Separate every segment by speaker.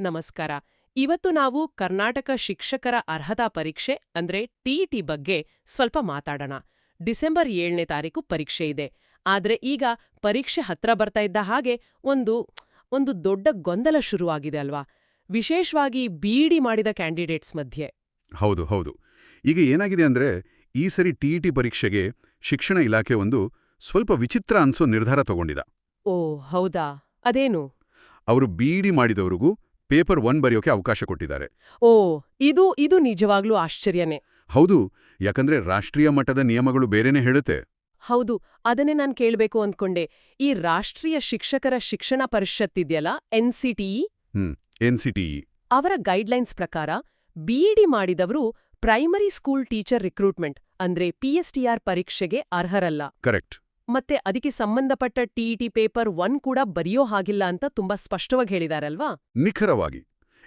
Speaker 1: ನಮಸ್ಕಾರ. ಇವತ್ತು ನಾವು ಕರ್ನಾಟಕ ಶಿಕ್ಷಕರ ಅರ್ಹತಾ ಪರೀಕ್ಷೆ ಅಂದ್ರೆ ಟಿಇಟಿ ಬಗ್ಗೆ ಸ್ವಲ್ಪ ಮಾತಾಡೋಣ. ಡಿಸೆಂಬರ್ ಏಳನೇ ತಾರೀಕು ಪರೀಕ್ಷೆ ಇದೆ. ಆದ್ರೆ ಈಗ ಪರೀಕ್ಷೆ ಹತ್ರ ಬರ್ತಾ ಇದ್ದ ಹಾಗೆ ಒಂದು ಒಂದು ದೊಡ್ಡ ಗೊಂದಲ ಶುರುವಾಗಿದೆ ಅಲ್ವಾ? ವಿಶೇಷವಾಗಿ ಬಿಇಡಿ ಮಾಡಿದ ಕ್ಯಾಂಡಿಡೇಟ್ಸ್ ಮಧ್ಯೆ.
Speaker 2: ಹೌದು ಹೌದು. ಈಗ ಏನಾಗಿದೆ ಅಂದ್ರೆ ಈ ಸರಿ ಟಿಇಟಿ ಪರೀಕ್ಷೆಗೆ ಶಿಕ್ಷಣ ಇಲಾಖೆ ಒಂದು ಸ್ವಲ್ಪ ವಿಚಿತ್ರ ಅನ್ಸೋ ನಿರ್ಧಾರ ತಗೊಂಡಿದ.
Speaker 1: ಓ ಹೌದಾ? ಅದೇನು?
Speaker 2: ಅವರು ಬಿಇಡಿ ಮಾಡಿದವರಿಗೂ ಪೇಪರ್ ಒನ್ ಬರೆಯೋಕೆ ಅವಕಾಶ ಕೊಟ್ಟಿದ್ದಾರೆ.
Speaker 1: ಓ ಇದು ಇದು ನಿಜವಾಗ್ಲೂ ಆಶ್ಚರ್ಯನೇ.
Speaker 2: ಹೌದು ಯಾಕಂದ್ರೆ ರಾಷ್ಟ್ರೀಯ ಮಟ್ಟದ ನಿಯಮಗಳು ಬೇರೆನೇ ಹೇಳುತ್ತೆ.
Speaker 1: ಹೌದು ಅದನ್ನೇ ನಾನು ಕೇಳಬೇಕು ಅಂದ್ಕೊಂಡೆ ಈ ರಾಷ್ಟ್ರೀಯ ಶಿಕ್ಷಕರ ಶಿಕ್ಷಣ ಪರಿಷತ್ ಇದೆಯಲ್ಲ ಎನ್ಸಿಟಿಇ
Speaker 2: ಹ್ಮ್ ಎನ್ಸಿಟಿಇ
Speaker 1: ಅವರ ಗೈಡ್ಲೈನ್ಸ್ ಪ್ರಕಾರ ಬಿಇಡಿ ಮಾಡಿದವರು ಪ್ರೈಮರಿ ಸ್ಕೂಲ್ ಟೀಚರ್ ರಿಕ್ರೂಟ್ಮೆಂಟ್ ಅಂದ್ರೆ ಪಿಎಸ್ಟಿಆರ್ ಪರೀಕ್ಷೆಗೆ ಅರ್ಹರಲ್ಲ.
Speaker 2: ಕರೆಕ್ಟ್.
Speaker 1: ಮತ್ತೆ ಅದಕ್ಕೆ ಸಂಬಂಧಪಟ್ಟ ಟಿಇಟಿ ಪೇಪರ್ ಒನ್ ಕೂಡ ಬರೆಯೋ ಹಾಗಿಲ್ಲ ಅಂತ ತುಂಬಾ ಸ್ಪಷ್ಟವಾಗಿ ಹೇಳಿದಾರಲ್ವಾ?
Speaker 2: ನಿಖರವಾಗಿ.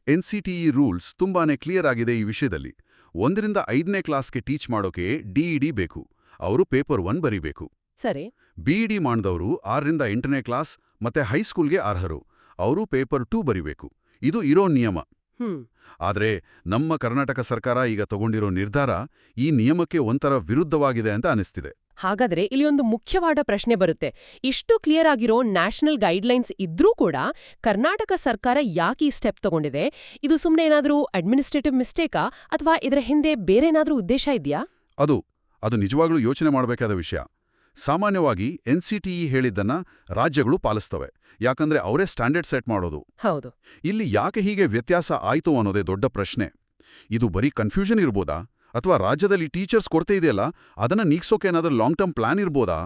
Speaker 2: ಎನ್ಸಿಟಿಇ ರೂಲ್ಸ್ ತುಂಬಾನೇ ಕ್ಲಿಯರ್ ಆಗಿದೆ ಈ ವಿಷಯದಲ್ಲಿ. ಒಂದರಿಂದ ಐದನೇ ಕ್ಲಾಸ್ಗೆ ಟೀಚ್ ಮಾಡೋಕೆ ಡಿಇಡಿ ಬೇಕು. ಅವರು ಪೇಪರ್ ಒನ್ ಬರೀಬೇಕು.
Speaker 1: ಸರಿ.
Speaker 2: ಬಿಇಡಿ ಮಾಡಿದವರು ಆರರಿಂದ ಎಂಟನೇ ಕ್ಲಾಸ್ ಮತ್ತೆ ಹೈಸ್ಕೂಲ್ಗೆ ಅರ್ಹರು. ಅವರು ಪೇಪರ್ ಟೂ ಬರಿಬೇಕು. ಇದು ಇರೋ ನಿಯಮ.
Speaker 1: ಆದರೆ
Speaker 2: ಆದ್ರೆ ನಮ್ಮ ಕರ್ನಾಟಕ ಸರ್ಕಾರ ಈಗ ತಗೊಂಡಿರೋ ನಿರ್ಧಾರ ಈ ನಿಯಮಕ್ಕೆ ಒಂಥರ ವಿರುದ್ಧವಾಗಿದೆ ಅಂತ ಅನಿಸ್ತಿದೆ.
Speaker 1: ಹಾಗಾದ್ರೆ ಇಲ್ಲಿ ಒಂದು ಮುಖ್ಯವಾದ ಪ್ರಶ್ನೆ ಬರುತ್ತೆ. ಇಷ್ಟು ಕ್ಲಿಯರ್ ಆಗಿರೋ ನ್ಯಾಷನಲ್ ಗೈಡ್ಲೈನ್ಸ್ ಇದ್ರೂ ಕೂಡ ಕರ್ನಾಟಕ ಸರ್ಕಾರ ಯಾಕೆ ಈ ಸ್ಟೆಪ್ ತಗೊಂಡಿದೆ? ಇದು ಸುಮ್ಮನೆ ಏನಾದರೂ ಅಡ್ಮಿನಿಸ್ಟ್ರೇಟಿವ್ ಮಿಸ್ಟೇಕಾ ಅಥವಾ ಇದರ ಹಿಂದೆ ಬೇರೇನಾದ್ರೂ ಉದ್ದೇಶ ಇದೆಯಾ?
Speaker 2: ಅದು ಅದು ನಿಜವಾಗ್ಲೂ ಯೋಚನೆ ಮಾಡಬೇಕಾದ ವಿಷಯ. ಸಾಮಾನ್ಯವಾಗಿ ಎನ್ ಸಿಟಿಇ ಹೇಳಿದ್ದನ್ನ ರಾಜ್ಯಗಳು ಪಾಲಿಸ್ತವೆ. ಯಾಕಂದ್ರೆ ಅವರೇ ಸ್ಟ್ಯಾಂಡರ್ಡ್ ಸೆಟ್ ಮಾಡೋದು.
Speaker 1: ಹೌದು.
Speaker 2: ಇಲ್ಲಿ ಯಾಕೆ ಹೀಗೆ ವ್ಯತ್ಯಾಸ ಆಯಿತು ಅನ್ನೋದೇ ದೊಡ್ಡ ಪ್ರಶ್ನೆ. ಇದು ಬರೀ ಕನ್ಫ್ಯೂಷನ್ ಇರ್ಬೋದಾ? ಅಥವಾ ರಾಜ್ಯದಲ್ಲಿ ಟೀಚರ್ಸ್ ಕೊರತೆ ಇದೆಯಲ್ಲ ಅದನ್ನ ನೀಗ್ಸೋಕೇನಾದ್ರೂ ಲಾಂಗ್ ಟರ್ಮ್ ಪ್ಲಾನ್ ಇರ್ಬೋದಾ?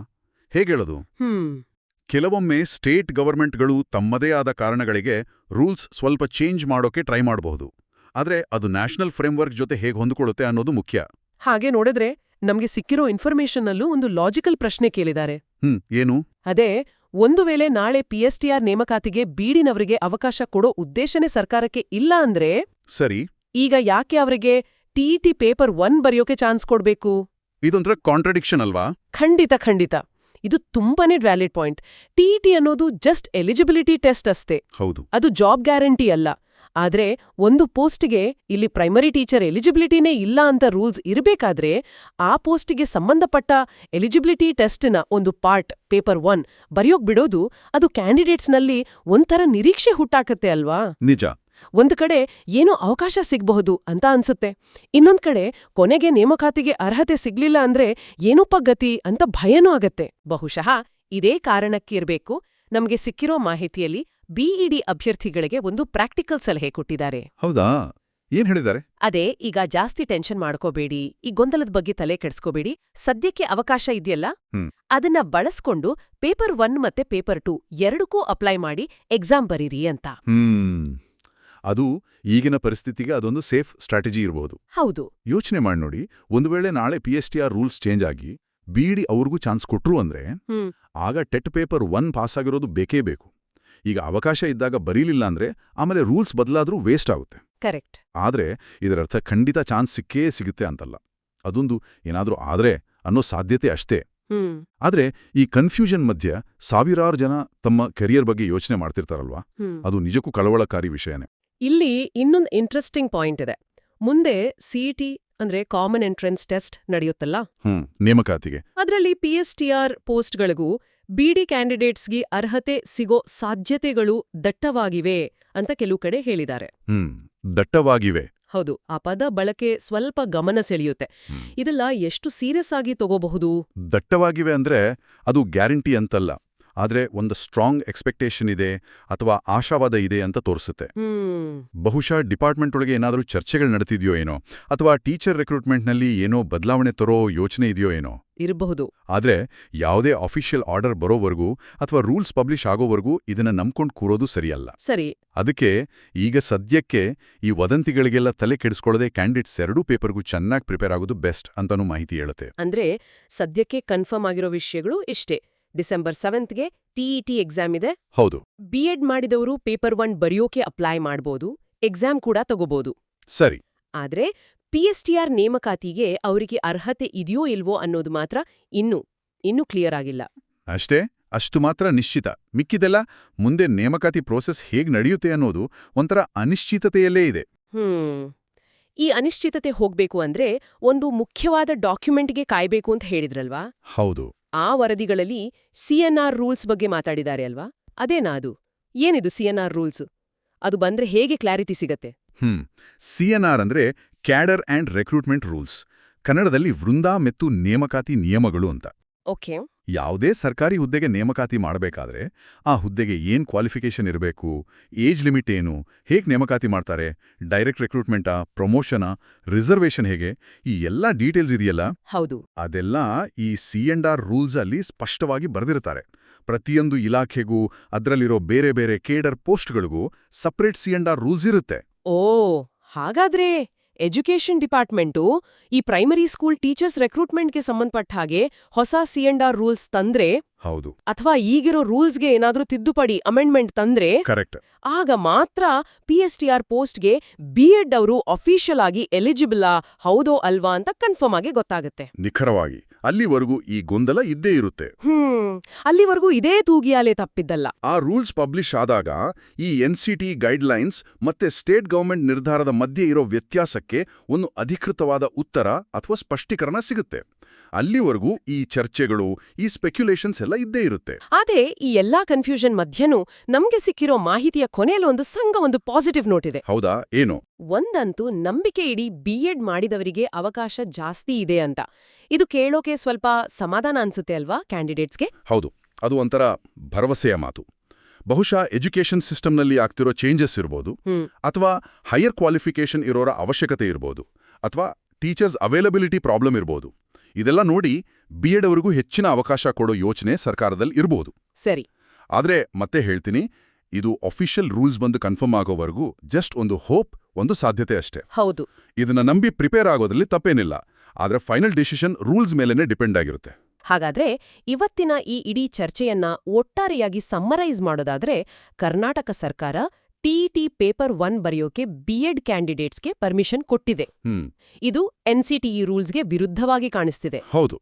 Speaker 2: ಹೇಗೇಳೋದು
Speaker 1: ಹ್ಮ್.
Speaker 2: ಕೆಲವೊಮ್ಮೆ ಸ್ಟೇಟ್ ಗವರ್ಮೆಂಟ್ಗಳು ತಮ್ಮದೇ ಆದ ಕಾರಣಗಳಿಗೆ ರೂಲ್ಸ್ ಸ್ವಲ್ಪ ಚೇಂಜ್ ಮಾಡೋಕೆ ಟ್ರೈ ಮಾಡಬಹುದು. ಆದ್ರೆ ಅದು ನ್ಯಾಷನಲ್ ಫ್ರೇಮ್ವರ್ಕ್ ಜೊತೆ ಹೇಗೆ ಹೊಂದಿಕೊಳ್ಳುತ್ತೆ ಅನ್ನೋದು ಮುಖ್ಯ.
Speaker 1: ಹಾಗೆ ನೋಡಿದ್ರೆ ನಮಗೆ ಸಿಕ್ಕಿರೋ ಇನ್ಫಾರ್ಮೇಶನ್ನಲ್ಲೂ ಒಂದು ಲಾಜಿಕಲ್ ಪ್ರಶ್ನೆ ಕೇಳಿದ್ದಾರೆ.
Speaker 2: ಹ್ಮ್ ಏನು?
Speaker 1: ಅದೇ ಒಂದು ವೇಳೆ ನಾಳೆ ಪಿಎಸ್ಟಿಆರ್ ನೇಮಕಾತಿಗೆ ಬೀಡಿನವರಿಗೆ ಅವಕಾಶ ಕೊಡೋ ಉದ್ದೇಶನೇ ಸರ್ಕಾರಕ್ಕೆ ಇಲ್ಲ ಅಂದ್ರೆ
Speaker 2: ಸರಿ.
Speaker 1: ಈಗ ಯಾಕೆ ಅವರಿಗೆ ಟಿಇಟಿ ಪೇಪರ್ ಒನ್ ಬರೆಯೋಕೆ ಚಾನ್ಸ್ ಕೊಡ್ಬೇಕು.
Speaker 2: ಇದೊಂಥರ ಕಾಂಟ್ರಡಿಕ್ಷನ್ ಅಲ್ವಾ?
Speaker 1: ಖಂಡಿತ ಖಂಡಿತ. ಇದು ತುಂಬಾನೇ ವ್ಯಾಲಿಡ್ ಪಾಯಿಂಟ್ ಟಿಇಟಿ ಅನ್ನೋದು ಜಸ್ಟ್ ಎಲಿಜಿಬಿಲಿಟಿ ಟೆಸ್ಟ್ ಅಷ್ಟೇ.
Speaker 2: ಹೌದು.
Speaker 1: ಅದು ಜಾಬ್ ಗ್ಯಾರಂಟಿ ಅಲ್ಲ. ಆದ್ರೆ ಒಂದು ಪೋಸ್ಟ್ಗೆ ಇಲ್ಲಿ ಪ್ರೈಮರಿ ಟೀಚರ್ ಎಲಿಜಿಬಿಲಿಟಿನೇ ಇಲ್ಲ ಅಂತ ರೂಲ್ಸ್ ಇರಬೇಕಾದ್ರೆ ಆ ಪೋಸ್ಟ್ಗೆ ಸಂಬಂಧಪಟ್ಟ ಎಲಿಜಿಬಿಲಿಟಿ ಟೆಸ್ಟ್ನ ಒಂದು ಪಾರ್ಟ್ ಪೇಪರ್ ಒನ್ ಬರೆಯೋಕ್ ಬಿಡೋದು ಅದು ಕ್ಯಾಂಡಿಡೇಟ್ಸ್ನಲ್ಲಿ ಒಂಥರ ನಿರೀಕ್ಷೆ ಹುಟ್ಟಾಕತ್ತೆ ಅಲ್ವಾ?
Speaker 2: ನಿಜ.
Speaker 1: ಒಂದು ಕಡೆ ಏನೋ ಅವಕಾಶ ಸಿಗಬಹುದು ಅಂತ ಅನ್ಸುತ್ತೆ. ಇನ್ನೊಂದು ಕಡೆ ಕೊನೆಗೆ ನೇಮಕಾತಿಗೆ ಅರ್ಹತೆ ಸಿಗ್ಲಿಲ್ಲ ಅಂದ್ರೆ ಏನೋಪ್ಪ ಗತಿ ಅಂತ ಭಯನೂ ಆಗತ್ತೆ. ಬಹುಶಃ ಇದೇ ಕಾರಣಕ್ಕಿರ್ಬೇಕು. ನಮ್ಗೆ ಸಿಕ್ಕಿರೋ ಮಾಹಿತಿಯಲ್ಲಿ ಬಿಇಡಿ ಅಭ್ಯರ್ಥಿಗಳಿಗೆ ಒಂದು ಪ್ರಾಕ್ಟಿಕಲ್ ಸಲಹೆ ಕೊಟ್ಟಿದ್ದಾರೆ.
Speaker 2: ಹೌದಾ? ಏನ್ ಹೇಳಿದ್ದಾರೆ?
Speaker 1: ಅದೇ ಈಗ ಜಾಸ್ತಿ ಟೆನ್ಷನ್ ಮಾಡ್ಕೋಬೇಡಿ ಈ ಗೊಂದಲದ ಬಗ್ಗೆ ತಲೆ ಕೆಡಿಸ್ಕೋಬೇಡಿ ಸದ್ಯಕ್ಕೆ ಅವಕಾಶ ಇದೆಯಲ್ಲ? ಅದನ್ನ ಬಳಸ್ಕೊಂಡು ಪೇಪರ್ ಒನ್ ಮತ್ತೆ ಪೇಪರ್ ಟೂ ಎರಡಕ್ಕೂ ಅಪ್ಲೈ ಮಾಡಿ ಎಕ್ಸಾಮ್ ಬರೀರಿ ಅಂತ.
Speaker 2: ಅದು ಈಗಿನ ಪರಿಸ್ಥಿತಿಗೆ ಅದೊಂದು ಸೇಫ್ ಸ್ಟ್ರಾಟಜಿ ಇರಬಹುದು
Speaker 1: ಹೌದು.
Speaker 2: ಯೋಚನೆ ಮಾಡಿ ನೋಡಿ ಒಂದು ವೇಳೆ ನಾಳೆ P S T R rules change ಆಗಿ ಬಿಡಿ ಅವ್ರಿಗೂ ಚಾನ್ಸ್ ಕೊಟ್ರು ಅಂದ್ರೆ ಆಗ ಟೆಟ್ ಪೇಪರ್ ಒನ್ ಪಾಸ್ ಆಗಿರೋದು ಬೇಕೇ ಬೇಕು. ಈಗ ಅವಕಾಶ ಇದ್ದಾಗ ಬರೀಲಿಲ್ಲ ಅಂದ್ರೆ ಆಮೇಲೆ ರೂಲ್ಸ್ ಬದಲಾದ್ರೂ ವೇಸ್ಟ್ ಆಗುತ್ತೆ.
Speaker 1: ಕರೆಕ್ಟ್
Speaker 2: ಆದ್ರೆ ಇದರರ್ಥ ಖಂಡಿತ ಚಾನ್ಸ್ ಸಿಕ್ಕೇ ಸಿಗುತ್ತೆ ಅಂತಲ್ಲ. ಅದೊಂದು ಏನಾದ್ರೂ ಆದ್ರೆ ಅನ್ನೋ ಸಾಧ್ಯತೆ ಅಷ್ಟೇ. ಆದ್ರೆ ಈ ಕನ್ಫ್ಯೂಷನ್ ಮಧ್ಯೆ ಸಾವಿರಾರು ಜನ ತಮ್ಮ ಕೆರಿಯರ್ ಬಗ್ಗೆ ಯೋಚನೆ ಮಾಡ್ತಿರ್ತಾರಲ್ವಾ? ಅದು ನಿಜಕ್ಕೂ ಕಳವಳಕಾರಿ ವಿಷಯನೇ.
Speaker 1: ಇಲ್ಲಿ ಇನ್ನೊಂದು ಇಂಟ್ರೆಸ್ಟಿಂಗ್ ಪಾಯಿಂಟ್ ಇದೆ. ಮುಂದೆ ಸಿಇಟಿ ಅಂದ್ರೆ ಕಾಮನ್ ಎಂಟ್ರೆನ್ಸ್ ಟೆಸ್ಟ್ ನಡೆಯುತ್ತಲ್ಲ?
Speaker 2: ನೇಮಕಾತಿಗೆ.
Speaker 1: ಅದರಲ್ಲಿ ಪಿಎಸ್ಟಿಆರ್ ಪೋಸ್ಟ್ಗಳಿಗೂ ಬಿಡಿ ಕ್ಯಾಂಡಿಡೇಟ್ಸ್ಗೆ ಅರ್ಹತೆ ಸಿಗೋ ಸಾಧ್ಯತೆಗಳು ದಟ್ಟವಾಗಿವೆ ಅಂತ ಕೆಲವು ಕಡೆ ಹೇಳಿದ್ದಾರೆ.
Speaker 2: ದಟ್ಟವಾಗಿವೆ.
Speaker 1: ಹೌದು ಆ ಪದ ಬಳಕೆ ಸ್ವಲ್ಪ ಗಮನ ಸೆಳೆಯುತ್ತೆ. ಇದೆಲ್ಲ ಎಷ್ಟು ಸೀರಿಯಸ್ ಆಗಿ ತಗೋಬಹುದು?
Speaker 2: ದಟ್ಟವಾಗಿವೆ ಅಂದ್ರೆ ಅದು ಗ್ಯಾರಂಟಿ ಅಂತಲ್ಲ. ಆದ್ರೆ ಒಂದು ಸ್ಟ್ರಾಂಗ್ ಎಕ್ಸ್ಪೆಕ್ಟೇಷನ್ ಇದೆ ಅಥವಾ ಆಶಾವಾದ ಇದೆ ಅಂತ ತೋರಿಸುತ್ತೆ. ಬಹುಶಃ ಡಿಪಾರ್ಟ್ಮೆಂಟ್ ಒಳಗೆ ಏನಾದರೂ ಚರ್ಚೆಗಳು ನಡೆತಿದೆಯೋ ಏನೋ ಅಥವಾ ಟೀಚರ್ ರಿಕ್ರೂಟ್ಮೆಂಟ್ನಲ್ಲಿ ಏನೋ ಬದಲಾವಣೆ ತರೋ ಯೋಚನೆ ಇದೆಯೋ ಏನೋ?
Speaker 1: ಇರಬಹುದು.
Speaker 2: ಆದರೆ ಯಾವುದೇ ಅಫಿಷಿಯಲ್ ಆರ್ಡರ್ ಬರೋವರೆಗೂ ಅಥವಾ ರೂಲ್ಸ್ ಪಬ್ಲಿಷ್ ಆಗೋವರೆಗೂ ಇದನ್ನ ನಂಬ್ಕೊಂಡು ಕೂರೋದು ಸರಿಯಲ್ಲ.
Speaker 1: ಸರಿ.
Speaker 2: ಅದಕ್ಕೆ ಈಗ ಸದ್ಯಕ್ಕೆ ಈ ವದಂತಿಗಳಿಗೆಲ್ಲ ತಲೆ ಕೆಡಿಸ್ಕೊಳ್ಳದೆ ಕ್ಯಾಂಡಿಡೇಟ್ಸ್ ಎರಡೂ ಪೇಪರ್ಗೂ ಚೆನ್ನಾಗಿ ಪ್ರಿಪೇರ್ ಆಗೋದು ಬೆಸ್ಟ್ ಅಂತಾನೂ ಮಾಹಿತಿ ಹೇಳುತ್ತೆ.
Speaker 1: ಅಂದ್ರೆ ಸದ್ಯಕ್ಕೆ ಕನ್ಫರ್ಮ್ ಆಗಿರೋ ವಿಷಯಗಳು ಇಷ್ಟೇ. ಡಿಸೆಂಬರ್ ಸೆವೆಂತ್ಗೆ ಟಿಇಟಿ ಎಕ್ಸಾಮ್ ಇದೆ.
Speaker 2: ಹೌದು.
Speaker 1: ಬಿ ಎಡ್ ಮಾಡಿದವರು ಪೇಪರ್ ಒನ್ ಬರೆಯೋಕೆ ಅಪ್ಲೈ ಮಾಡ್ಬೋದು ಎಕ್ಸಾಮ್ ಕೂಡ ತಗೋಬಹುದು
Speaker 2: ಸರಿ.
Speaker 1: ಆದ್ರೆ ಪಿಎಸ್ಟಿಆರ್ ನೇಮಕಾತಿಗೆ ಅವರಿಗೆ ಅರ್ಹತೆ ಇದೆಯೋ ಇಲ್ವೋ ಅನ್ನೋದು ಮಾತ್ರ ಇನ್ನು ಇನ್ನೂ ಕ್ಲಿಯರ್ ಆಗಿಲ್ಲ.
Speaker 2: ಅಷ್ಟೇ ಅಷ್ಟು ಮಾತ್ರ ನಿಶ್ಚಿತ. ಮಿಕ್ಕಿದೆಲ್ಲ ಮುಂದೆ ನೇಮಕಾತಿ ಪ್ರೋಸೆಸ್ ಹೇಗ್ ನಡೆಯುತ್ತೆ ಅನ್ನೋದು ಒಂಥರ ಅನಿಶ್ಚಿತತೆಯಲ್ಲೇ ಇದೆ.
Speaker 1: ಹ್ಮ್. ಈ ಅನಿಶ್ಚಿತತೆ ಹೋಗ್ಬೇಕು ಅಂದ್ರೆ ಒಂದು ಮುಖ್ಯವಾದ ಡಾಕ್ಯುಮೆಂಟ್ಗೆ ಕಾಯ್ಬೇಕು ಅಂತ ಹೇಳಿದ್ರಲ್ವಾ?
Speaker 2: ಹೌದು.
Speaker 1: ಆ ವರದಿಗಳಲ್ಲಿ ಸಿಎನ್ಆರ್ ರೂಲ್ಸ್ ಬಗ್ಗೆ ಮಾತಾಡಿದ್ದಾರೆ ಅಲ್ವಾ? ಅದೇನಾ ಅದು? ಏನಿದು ಸಿಎನ್ಆರ್ ರೂಲ್ಸ್? ಅದು ಬಂದ್ರೆ ಹೇಗೆ ಕ್ಲಾರಿಟಿ ಸಿಗತ್ತೆ?
Speaker 2: ಹ್ಮ್ ಸಿಎನ್ಆರ್ ಅಂದ್ರೆ ಕ್ಯಾಡರ್ ಆ್ಯಂಡ್ ರೆಕ್ರೂಟ್ಮೆಂಟ್ ರೂಲ್ಸ್. ಕನ್ನಡದಲ್ಲಿ ವೃಂದ ಮತ್ತು ನೇಮಕಾತಿ ನಿಯಮಗಳು ಅಂತ.
Speaker 1: ಓಕೆ.
Speaker 2: ಯಾವುದೇ ಸರ್ಕಾರಿ ಹುದ್ದೆಗೆ ನೇಮಕಾತಿ ಮಾಡಬೇಕಾದ್ರೆ ಆ ಹುದ್ದೆಗೆ ಏನ್ ಕ್ವಾಲಿಫಿಕೇಷನ್ ಇರಬೇಕು ಏಜ್ ಲಿಮಿಟ್ ಏನು ಹೇಗೆ ನೇಮಕಾತಿ ಮಾಡ್ತಾರೆ ಡೈರೆಕ್ಟ್ ರೆಕ್ರೂಟ್ಮೆಂಟಾ ಪ್ರಮೋಷನಾ ರಿಸರ್ವೇಶನ್ ಹೇಗೆ ಈ ಎಲ್ಲ ಡೀಟೇಲ್ಸ್ ಇದೆಯಲ್ಲ?
Speaker 1: ಹೌದು.
Speaker 2: ಅದೆಲ್ಲ ಈ ಸಿ ಅಂಡ್ ಆರ್ ರೂಲ್ಸ್ ಅಲ್ಲಿ ಸ್ಪಷ್ಟವಾಗಿ ಬರೆದಿರ್ತಾರೆ ಪ್ರತಿಯೊಂದು ಇಲಾಖೆಗೂ ಅದರಲ್ಲಿರೋ ಬೇರೆ ಬೇರೆ cadre ಪೋಸ್ಟ್ಗಳಿಗೂ separate C and R rules ಇರುತ್ತೆ.
Speaker 1: ಓ ಹಾಗಾದ್ರೆ ಎಜುಕೇಷನ್ ಡಿಪಾರ್ಟ್ಮೆಂಟು ಈ ಪ್ರೈಮರಿ ಸ್ಕೂಲ್ ಟೀಚರ್ಸ್ ರೆಕ್ರೂಟ್ಮೆಂಟ್ಗೆ ಸಂಬಂಧಪಟ್ಟ ಹಾಗೆ ಹೊಸ ಸಿ ಅಂಡ್ ಆರ್ ರೂಲ್ಸ್ ತಂದ್ರೆ
Speaker 2: ಹೌದು.
Speaker 1: ಅಥವಾ ಈಗಿರೋ ರೂಲ್ಸ್ಗೆ ಏನಾದ್ರೂ ತಿದ್ದುಪಡಿ ಅಮೆಂಡ್ಮೆಂಟ್ ತಂದ್ರೆ
Speaker 2: ಕರೆಕ್ಟ್.
Speaker 1: ಆಗ ಮಾತ್ರ ಪಿ ಎಸ್ ಟಿ ಆರ್ ಪೋಸ್ಟ್ಗೆ ಬಿ ಎಡ್ ಅವರು ಅಫಿಷಿಯಲ್ ಆಗಿ ಎಲಿಜಿಬಲಾ ಹೌದೋ ಅಲ್ವಾ ಅಂತ ಕನ್ಫರ್ಮ್ ಆಗಿ ಗೊತ್ತಾಗುತ್ತೆ.
Speaker 2: ನಿಖರವಾಗಿ ಅಲ್ಲಿವರೆಗೂ ಈ ಗೊಂದಲ ಇದ್ದೇ ಇರುತ್ತೆ.
Speaker 1: ಹ್ಮ್ ಅಲ್ಲಿವರೆಗೂ ಇದೇ ತೂಗಿಯಾಲೆ ತಪ್ಪಿದ್ದಲ್ಲ.
Speaker 2: ಆ ರೂಲ್ಸ್ ಪಬ್ಲಿಷ್ ಆದಾಗ ಈ ಎನ್ಸಿಟಿ ಗೈಡ್ಲೈನ್ಸ್ ಮತ್ತೆ ಸ್ಟೇಟ್ ಗವರ್ಮೆಂಟ್ ನಿರ್ಧಾರದ ಮಧ್ಯೆ ಇರೋ ವ್ಯತ್ಯಾಸಕ್ಕೆ ಒಂದು ಅಧಿಕೃತವಾದ ಉತ್ತರ ಅಥವಾ ಸ್ಪಷ್ಟೀಕರಣ ಸಿಗುತ್ತೆ. ಅಲ್ಲಿವರೆಗೂ ಈ ಚರ್ಚೆಗಳು ಈ ಸ್ಪೆಕ್ಯುಲೇಷನ್ಸ್ ಎಲ್ಲ ಇದ್ದೇ ಇರುತ್ತೆ.
Speaker 1: ಅದೇ ಈ ಎಲ್ಲಾ ಕನ್ಫ್ಯೂಷನ್ ಮಧ್ಯನೂ ನಮ್ಗೆ ಸಿಕ್ಕಿರೋ ಮಾಹಿತಿಯ ಕೊನೆಯಲ್ಲಿ ಒಂದು ಸಂಘ ಒಂದು ಪಾಸಿಟಿವ್ ನೋಟ್ ಇದೆ.
Speaker 2: ಹೌದಾ? ಏನು?
Speaker 1: ಒಂದಂತೂ ನಂಬಿಕೆ ಇಡೀ ಬಿ ಎಡ್ ಮಾಡಿದವರಿಗೆ ಅವಕಾಶ ಜಾಸ್ತಿ ಇದೆ ಅಂತ. ಇದು ಕೇಳೋಕೆ ಸ್ವಲ್ಪ ಸಮಾಧಾನ ಅನ್ಸುತ್ತೆ ಅಲ್ವಾ ಕ್ಯಾಂಡಿಡೇಟ್ಸ್ಗೆ
Speaker 2: ಹೌದು. ಅದು ಒಂಥರ ಭರವಸೆಯ ಮಾತು. ಬಹುಶಃ ಎಜುಕೇಷನ್ ಸಿಸ್ಟಮ್ನಲ್ಲಿ ಆಗ್ತಿರೋ ಚೇಂಜಸ್ ಇರ್ಬೋದು ಅಥವಾ ಹೈಯರ್ ಕ್ವಾಲಿಫಿಕೇಷನ್ ಇರೋರ ಅವಶ್ಯಕತೆ ಇರ್ಬೋದು ಅಥವಾ ಟೀಚರ್ಸ್ ಅವೈಲಬಿಲಿಟಿ ಪ್ರಾಬ್ಲಮ್ ಇರ್ಬೋದು. ಇದೆಲ್ಲ ನೋಡಿ ಬಿ ಎಡ್ ಅವರಿಗೂ ಹೆಚ್ಚಿನ ಅವಕಾಶ ಕೊಡೋ ಯೋಚನೆ ಸರ್ಕಾರದಲ್ಲಿ ಇರಬಹುದು
Speaker 1: ಸರಿ.
Speaker 2: ಆದ್ರೆ ಮತ್ತೆ ಹೇಳ್ತೀನಿ ಇದು ಅಫಿಷಿಯಲ್ ರೂಲ್ಸ್ ಬಂದು ಕನ್ಫರ್ಮ್ ಆಗೋವರೆಗೂ ಜಸ್ಟ್ ಒಂದು ಹೋಪ್ ಒಂದು ಸಾಧ್ಯತೆ ಅಷ್ಟೇ.
Speaker 1: ಹೌದು.
Speaker 2: ಇದನ್ನ ನಂಬಿ ಪ್ರಿಪೇರ್ ಆಗೋದ್ರಲ್ಲಿ ತಪ್ಪೇನಿಲ್ಲ ಆದರೆ ಫೈನಲ್ ಡಿಸಿಷನ್ ರೂಲ್ಸ್ ಮೇಲೇನೆ ಡಿಪೆಂಡ್ ಆಗಿರುತ್ತೆ.
Speaker 1: ಹಾಗಾದ್ರೆ ಇವತ್ತಿನ ಈ ಇಡೀ ಚರ್ಚೆಯನ್ನ ಒಟ್ಟಾರೆಯಾಗಿ ಸಮ್ಮರೈಸ್ ಮಾಡೋದಾದ್ರೆ ಕರ್ನಾಟಕ ಸರ್ಕಾರ ಟಿಇಟಿ ಪೇಪರ್ ಒನ್ ಬರೆಯೋಕೆ ಬಿಎಡ್ ಕ್ಯಾಂಡಿಡೇಟ್ಸ್ಗೆ ಪರ್ಮಿಷನ್ ಕೊಟ್ಟಿದೆ. ಇದು ಎನ್ಸಿಟಿಇ ರೂಲ್ಸ್ಗೆ ವಿರುದ್ಧವಾಗಿ ಕಾಣಿಸ್ತಿದೆ.
Speaker 2: ಹೌದು.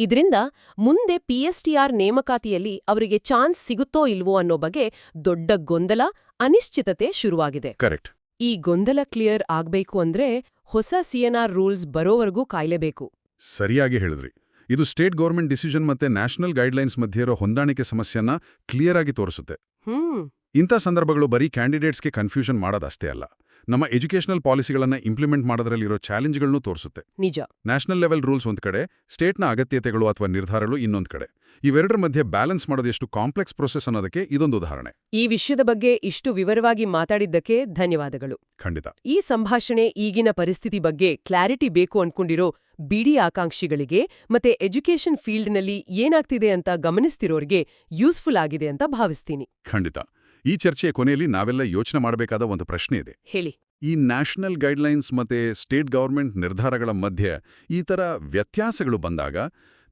Speaker 1: ಇದರಿಂದ ಮುಂದೆ ಪಿಎಸ್ಟಿಆರ್ ನೇಮಕಾತಿಯಲ್ಲಿ ಅವರಿಗೆ ಚಾನ್ಸ್ ಸಿಗುತ್ತೋ ಇಲ್ವೋ ಅನ್ನೋ ಬಗ್ಗೆ ದೊಡ್ಡ ಗೊಂದಲ ಅನಿಶ್ಚಿತತೆ ಶುರುವಾಗಿದೆ.
Speaker 2: ಕರೆಕ್ಟ್
Speaker 1: ಈ ಗೊಂದಲ ಕ್ಲಿಯರ್ ಆಗ್ಬೇಕು ಅಂದ್ರೆ ಹೊಸ ಸಿಎನ್ಆರ್ ರೂಲ್ಸ್ ಬರೋವರೆಗೂ ಕಾಯ್ಲೇಬೇಕು.
Speaker 2: ಸರಿಯಾಗಿ ಹೇಳಿದ್ರಿ. ಇದು ಸ್ಟೇಟ್ ಗೌರ್ಮೆಂಟ್ ಡಿಸಿಷನ್ ಮತ್ತೆ ನ್ಯಾಷನಲ್ ಗೈಡ್ಲೈನ್ಸ್ ಮಧ್ಯೆ ಇರೋ ಹೊಂದಾಣಿಕೆ ಸಮಸ್ಯೆನ ಕ್ಲಿಯರ್ ಆಗಿ ತೋರಿಸುತ್ತೆ.
Speaker 1: ಹ್ಮ್.
Speaker 2: ಇಂಥ ಸಂದರ್ಭಗಳು ಬರೀ ಕ್ಯಾಂಡಿಡೇಟ್ಸ್ಗೆ ಕನ್ಫ್ಯೂಷನ್ ಮಾಡೋದಷ್ಟೇ ಅಲ್ಲ. ನಮ್ಮ ಎಜುಕೇಷನಲ್ ಪಾಲಿಸಿಗಳನ್ನು ಇಂಪ್ಲಿಮೆಂಟ್ ಮಾಡೋದ್ರಲ್ಲಿರೋ ಚಾಲೆಂಜ್ಗಳನ್ನು ತೋರಿಸುತ್ತೆ.
Speaker 1: ನಿಜ.
Speaker 2: ನ್ಯಾಷನಲ್ ಲೆವೆಲ್ ರೂಲ್ಸ್ ಒಂದು ಕಡೆ ಸ್ಟೇಟ್ನ ಅಗತ್ಯತೆಗಳು ಅಥವಾ ನಿರ್ಧಾರಗಳು ಇನ್ನೊಂದು ಕಡೆ. ಇವೆರಡರ ಮಧ್ಯೆ ಬ್ಯಾಲೆನ್ಸ್ ಮಾಡೋದು ಎಷ್ಟು ಕಾಂಪ್ಲೆಕ್ಸ್ ಪ್ರೊಸೆಸ್ ಅನ್ನೋದಕ್ಕೆ ಇದೊಂದು ಉದಾಹರಣೆ.
Speaker 1: ಈ ವಿಷಯದ ಬಗ್ಗೆ ಇಷ್ಟು ವಿವರವಾಗಿ ಮಾತಾಡಿದ್ದಕ್ಕೆ ಧನ್ಯವಾದಗಳು.
Speaker 2: ಖಂಡಿತ.
Speaker 1: ಈ ಸಂಭಾಷಣೆ ಈಗಿನ ಪರಿಸ್ಥಿತಿ ಬಗ್ಗೆ ಕ್ಲಾರಿಟಿ ಬೇಕು ಅನ್ಕೊಂಡಿರೋ ಬಿಡಿ ಆಕಾಂಕ್ಷಿಗಳಿಗೆ ಮತ್ತೆ ಎಜುಕೇಷನ್ ಫೀಲ್ಡ್ನಲ್ಲಿ ಏನಾಗ್ತಿದೆ ಅಂತ ಗಮನಿಸ್ತಿರೋರಿಗೆ ಯೂಸ್ಫುಲ್ ಆಗಿದೆ ಅಂತ ಭಾವಿಸ್ತೀನಿ.
Speaker 2: ಖಂಡಿತ. ಈ ಚರ್ಚೆಯ ಕೊನೆಯಲ್ಲಿ ನಾವೆಲ್ಲ ಯೋಚನೆ ಮಾಡಬೇಕಾದ ಒಂದು ಪ್ರಶ್ನೆ ಇದೆ.
Speaker 1: ಹೇಳಿ.
Speaker 2: ಈ ನ್ಯಾಷನಲ್ ಗೈಡ್ಲೈನ್ಸ್ ಮತ್ತೆ ಸ್ಟೇಟ್ ಗವರ್ಮೆಂಟ್ ನಿರ್ಧಾರಗಳ ಮಧ್ಯೆ ಈ ಥರ ವ್ಯತ್ಯಾಸಗಳು ಬಂದಾಗ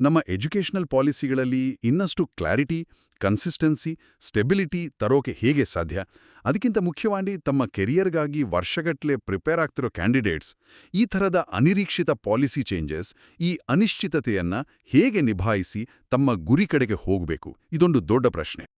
Speaker 2: ನಮ್ಮ ಎಜುಕೇಷನಲ್ ಪಾಲಿಸಿಗಳಲ್ಲಿ ಇನ್ನಷ್ಟು ಕ್ಲಾರಿಟಿ ಕನ್ಸಿಸ್ಟೆನ್ಸಿ ಸ್ಟೆಬಿಲಿಟಿ ತರೋಕೆ ಹೇಗೆ ಸಾಧ್ಯ? ಅದಕ್ಕಿಂತ ಮುಖ್ಯವಾಗಿ ತಮ್ಮ ಕೆರಿಯರ್ಗಾಗಿ ವರ್ಷಗಟ್ಟಲೆ ಪ್ರಿಪೇರ್ ಆಗ್ತಿರೋ ಕ್ಯಾಂಡಿಡೇಟ್ಸ್ ಈ ಥರದ ಅನಿರೀಕ್ಷಿತ ಪಾಲಿಸಿ ಚೇಂಜಸ್ ಈ ಅನಿಶ್ಚಿತತೆಯನ್ನು ಹೇಗೆ ನಿಭಾಯಿಸಿ ತಮ್ಮ ಗುರಿ ಕಡೆಗೆ ಹೋಗಬೇಕು? ಇದೊಂದು ದೊಡ್ಡ ಪ್ರಶ್ನೆ.